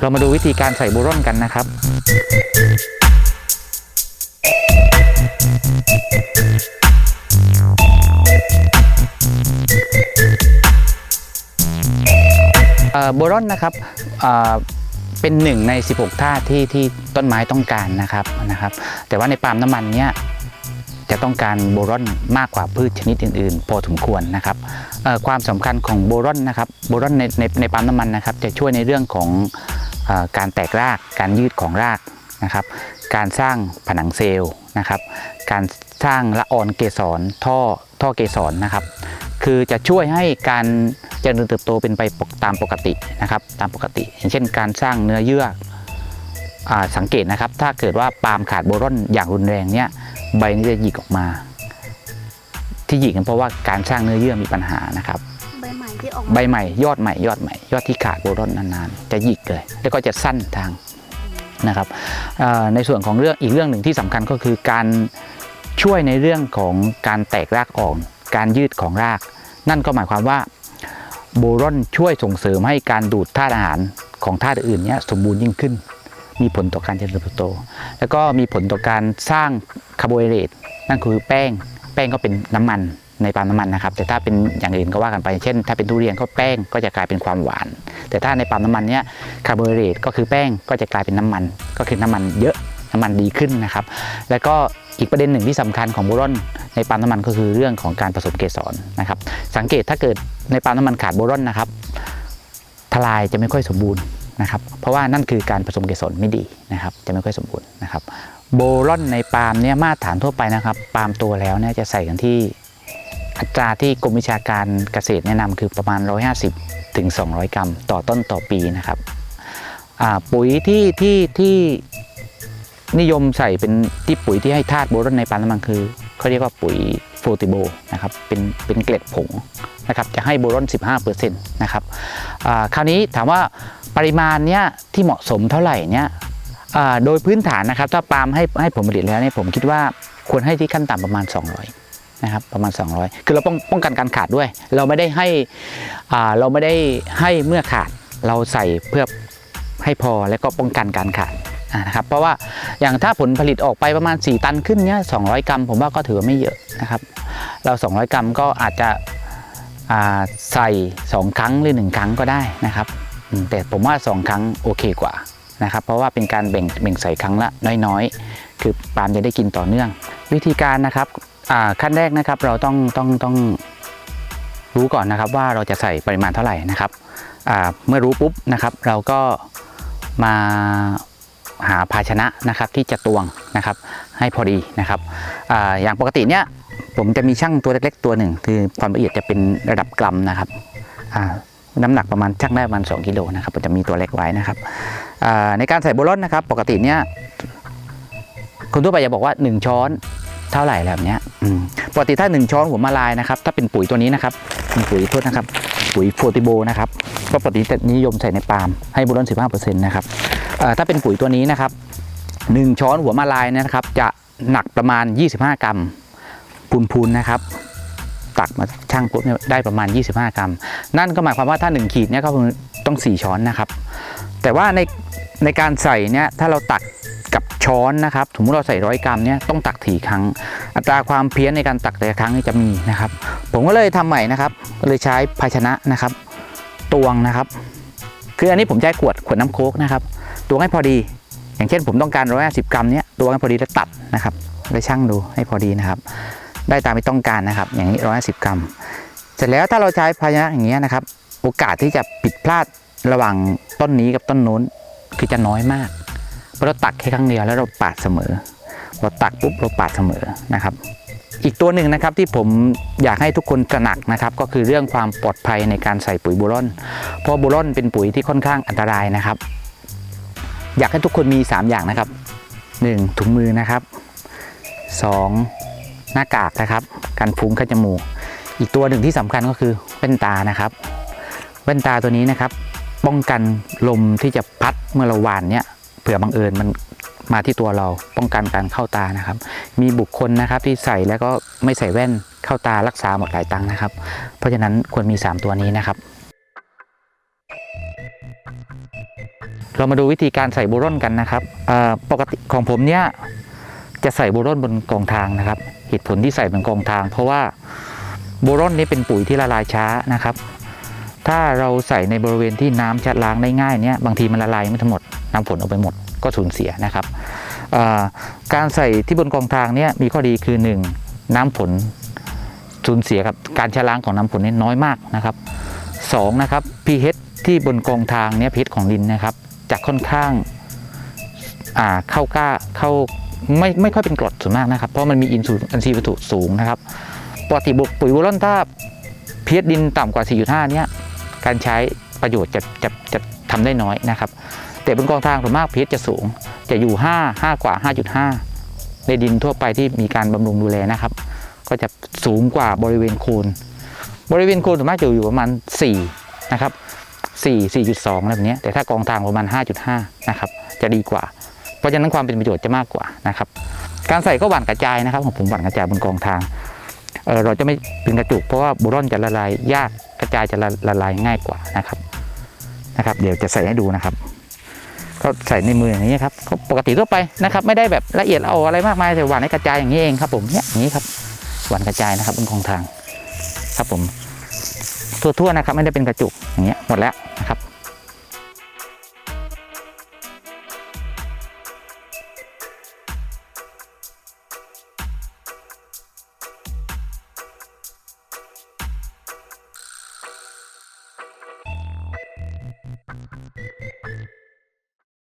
เรามาดูวิธีการใส่โบรอนกันนะครับเอ่อโบรอนนะครับเอ่อเป็นหนึ่งใน 16 ธาตุที่ที่ต้นไม้ต้องการนะครับนะครับ แต่ว่าในปาล์มน้ำมันเนี่ยจะต้องการโบรอนมากกว่าพืชชนิดอื่น ๆ พอสมควรนะครับเอ่อความสำคัญของโบรอนนะครับโบรอนในในในปาล์มน้ำมันนะครับ จะช่วยในเรื่องของ การแตกราก การยืดของรากนะครับ การสร้างผนังเซลล์นะครับ การสร้างละอองเกสรท่อท่อเกสรนะครับ คือจะช่วยให้การเจริญเติบโตเป็นไปตามปกตินะครับ ตามปกติ อย่างเช่น การสร้างเนื้อเยื่ออสังเกตนะครับ ถ้าเกิดว่าปาล์มขาดโบรอนอย่างรุนแรงเนี่ยใบนี้จะหยิกออกมา ที่หยิกกันเพราะว่าการสร้างเนื้อเยื่อมีปัญหานะครับ ใบใหม่ที่ออกใบใหม่ยอดใหม่ยอดใหม่ ยอดที่ขาดโบรอนนานๆ จะหยิกเลย แล้วก็จะสั้นทางนะครับในส่วนของเรื่องอีกเรื่องหนึ่งที่สำคัญก็คือการช่วยในเรื่องของการแตกรากอ่อน การยืดของราก นั่นก็หมายความว่าโบรอนช่วยส่งเสริมให้การดูดธาตุอาหารของธาตุอื่นเนี้ยสมบูรณ์ยิ่งขึ้น มีผลต่อการเจริญเติบโต แล้วก็มีผลต่อการสร้างคาร์โบไฮเดรตนั่นคือแป้ง แป้งก็เป็นน้ำมัน ในปาล์มน้ำมันนะครับ แต่ถ้าเป็นอย่างอื่นก็ว่ากันไป เช่น ถ้าเป็นทุเรียนก็แป้งก็จะกลายเป็นความหวาน แต่ถ้าในปาล์มน้ำมันเนี้ยคาร์โบไฮเดรตก็คือแป้งก็จะกลายเป็นน้ำมัน ก็คือน้ำมันเยอะน้ำมันดีขึ้นนะครับ แล้วก็อีกประเด็นหนึ่งที่สำคัญของโบรอนในปาล์มน้ำมันก็คือเรื่องของการผสมเกสรนะครับ สังเกตถ้าเกิดในปาล์มน้ำมันขาดโบรอนนะครับทลายจะไม่ค่อยสมบูรณ์นะครับ เพราะว่านั่นคือการผสมเกสรไม่ดีนะครับ จะไม่ค่อยสมบูรณ์นะครับ โบรอนในปาล์มเนี่ยมาตรฐานทั่วไปนะครับ ปาล์มโตแล้วเนี่ยจะใส่กันที่ อัตราที่กรมวิชาการเกษตรแนะนำคือประมาณ 150ถึง200 กรัม ต่อต้นต่อปีนะครับปุ๋ยที่ที่ที่นิยมใส่เป็นที่ปุ๋ยที่ให้ธาตุโบรอนในปาล์มน้ำมันคือเขาเรียกว่าปุ๋ยโฟติโบนะครับเป็นเป็นเกล็ดผงนะครับจะให้โบรอน 15%นะครับคราวนี้ถามว่าปริมาณเนี้ยที่เหมาะสมเท่าไหร่เนี่ยโดยพื้นฐานนะครับถ้าปาล์มให้ให้ผลผลิตแล้วเนี่ยผมคิดว่าควรให้ที่ขั้นต่ำประมาณ 200 นะครับประมาณ 200 คือเราป้องป้องกันการขาดด้วย เราไม่ได้ให้อ่าเราไม่ได้ให้เมื่อขาดเราใส่เพื่อให้พอแล้วก็ป้องกันการขาดนะครับเพราะว่าอย่างถ้าผลผลิตออกไปประมาณ 4 ตันขึ้นเนี่ย200 กรัม ผมว่าก็ถือว่าไม่เยอะนะครับ เรา 200 กรัมก็อาจจะอ่าใส่ 2 ครั้งหรือ 1 ครั้งก็ได้นะครับ แต่ผมว่า 2 ครั้งโอเคกว่านะครับเพราะว่าเป็นการแบ่งแบ่งใส่ครั้งละน้อยๆ คือปาล์มจะได้กินต่อเนื่อง วิธีการนะครับ ขั้นแรกนะครับเราต้องต้องต้องรู้ก่อนนะครับว่าเราจะใส่ปริมาณเท่าไหร่นะครับเมื่อรู้ปุ๊บนะครับ เราก็มาหาภาชนะนะครับที่จะตวงนะครับให้พอดีนะครับออย่างปกติเนี่ยผมจะมีช่างตัวเล็กๆตัวหนึ่ง คือความละเอียดจะเป็นระดับกรัมนะครับน้ำหนักประมาณช่างได้ประมาณ2กิโลนะครับผมจะมีตัวเล็กไว้นะครับในการใส่โบรอนนะครับ ปกติเนี่ยคนทั่วไปจะบอกว่า 1 ช้อน เท่าไหร่แบบเนี้ยปกติถ้า 1 ช้อนหัวมาลายนะครับ ถ้าเป็นปุ๋ยตัวนี้นะครับเป็นปุ๋ยโทษนะครับ ปุ๋ยโฟติโบนะครับก็ปกติจะนิยมใส่ในปาล์มให้โบรอน15%นะครับถ้าเป็นปุ๋ยตัวนี้นะครับ 1 ช้อนหัวมาลายนะครับ จะหนักประมาณ 25 กรัมพูนๆนะครับตักมาช่างปุ๊บเนี่ยได้ประมาณ 25 กรัม นั่นก็หมายความว่าถ้า 1 ขีดเนี่ยก็ต้อง 4 ช้อนนะครับ แต่ว่าในในการใส่เนี่ยถ้าเราตัก กับช้อนนะครับสมมติเราใส่ร้อยกรัมเนี่ยต้องตักถี่ครั้ง อัตราความเพี้ยนในการตักแต่ละครั้งนี่จะมีนะครับ ผมก็เลยทำใหม่นะครับเลยใช้ภาชนะนะครับตวงนะครับ คืออันนี้ผมใช้ขวดขวดน้ำโค้กนะครับตวงให้พอดี อย่างเช่นผมต้องการ150กรัมเนี่ยตวงให้พอดีแล้วตัดนะครับแล้วชั่งดูให้พอดีนะครับ ได้ตามที่ต้องการนะครับ อย่างนี้150กรัม เสร็จแล้วถ้าเราใช้ภาชนะอย่างเงี้ยนะครับ โอกาสที่จะผิดพลาดระหว่างต้นนี้กับต้นนู้นคือจะน้อยมาก ราะเราตักแค่ครั้งเดียวแล้วเราปาดเสมอ เราตักปุ๊บเราปาดเสมอนะครับอีกตัวหนึ่งนะครับที่ผมอยากให้ทุกคนตระหนักนะครับก็คือเรื่องความปลอดภัยในการใส่ปุ๋ยโบรอน เพราะโบรอนเป็นปุ๋ยที่ค่อนข้างอันตรายนะครับ อยากให้ทุกคนมี 3 อย่างนะครับ 1. ถุงมือนะครับ 2. หน้ากากนะครับกันฟุ้งข้าจมูก อีกตัวหนึ่งที่สำคัญก็คือแว่นตานะครับ แว่นตาตัวนี้นะครับ ป้องกันลมที่จะพัดเมื่อเราหวานเนี่ย เผื่อบังเอิญมันมาที่ตัวเราป้องกันการเข้าตานะครับ มีบุคคลนะครับที่ใส่แล้วก็ไม่ใส่แว่นเข้าตารักษาหมดหลายตังค์นะครับ เพราะฉะนั้นควรมี 3 ตัวนี้นะครับ เรามาดูวิธีการใส่โบรอนกันนะครับปกติของผมเนี่ยจะใส่โบรอนบนกองทางนะครับ เหตุผลที่ใส่บนกองทาง เพราะว่าโบรอนนี้เป็นปุ๋ยที่ละลายช้านะครับ ถ้าเราใส่ในบริเวณที่น้ำจะล้างได้ง่ายเนี่ยบางทีมันละลายไม่ทั้งหมดน้ำฝนออกไปหมดก็สูญเสียนะครับการใส่ที่บนกองทางเนี่ยมีข้อดีคือ 1 น้ำฝนสูญเสียครับการชะล้างของน้ำฝนนี่น้อยมากนะครับสองนะครับ pH ที่บนกองทางเนี่ย pH ของดินนะครับจะค่อนข้างาเข้ากล้าเข้าไม่ไม่ค่อยเป็นกรดส่วนมากนะครับ เพราะมันมีอินซูอินทรีย์วัตถุสูงนะครับปกติปุ๋ยโบรอนถ้า pH ดินต่ำกว่า 4.5 เนี่ย การใช้ประโยชน์จะจะจะทำได้น้อยนะครับ แต่บนกองทางส่วนมาก pH จะสูง จะอยู่ 5 5 กว่า 5.5 ในดินทั่วไปที่มีการบำรุงดูแลนะครับ ก็จะสูงกว่าบริเวณโคน บริเวณโคนส่วนมากจะอยู่ประมาณ 4 นะครับ 4 4.2อะไรแบบนี้แต่ถ้ากองทางประมาณ 5.5 นะครับ จะดีกว่า เพราะฉะนั้นความเป็นประโยชน์จะมากกว่านะครับ การใส่ก็หว่านกระจายนะครับของผมหว่านกระจายบนกองทางเเราจะไม่เป็นกระจุกเพราะว่าโบรอนจะละลายยาก กระจายจะละละลายง่ายกว่านะครับนะครับ เดี๋ยวจะใส่ให้ดูนะครับ ก็ใส่ในมืออย่างนี้ครับก็ปกติทั่วไปนะครับ ไม่ได้แบบละเอียดเอออะไรมากมายแต่หวานให้กระจายอย่างนี้เองครับ ผมเนี่ยอย่างนี้ครับหวานกระจายนะครับบนกองทาง ครับผมทั่วๆนะครับ ไม่ได้เป็นกระจุกอย่างเงี้ยหมดแล้วนะครับ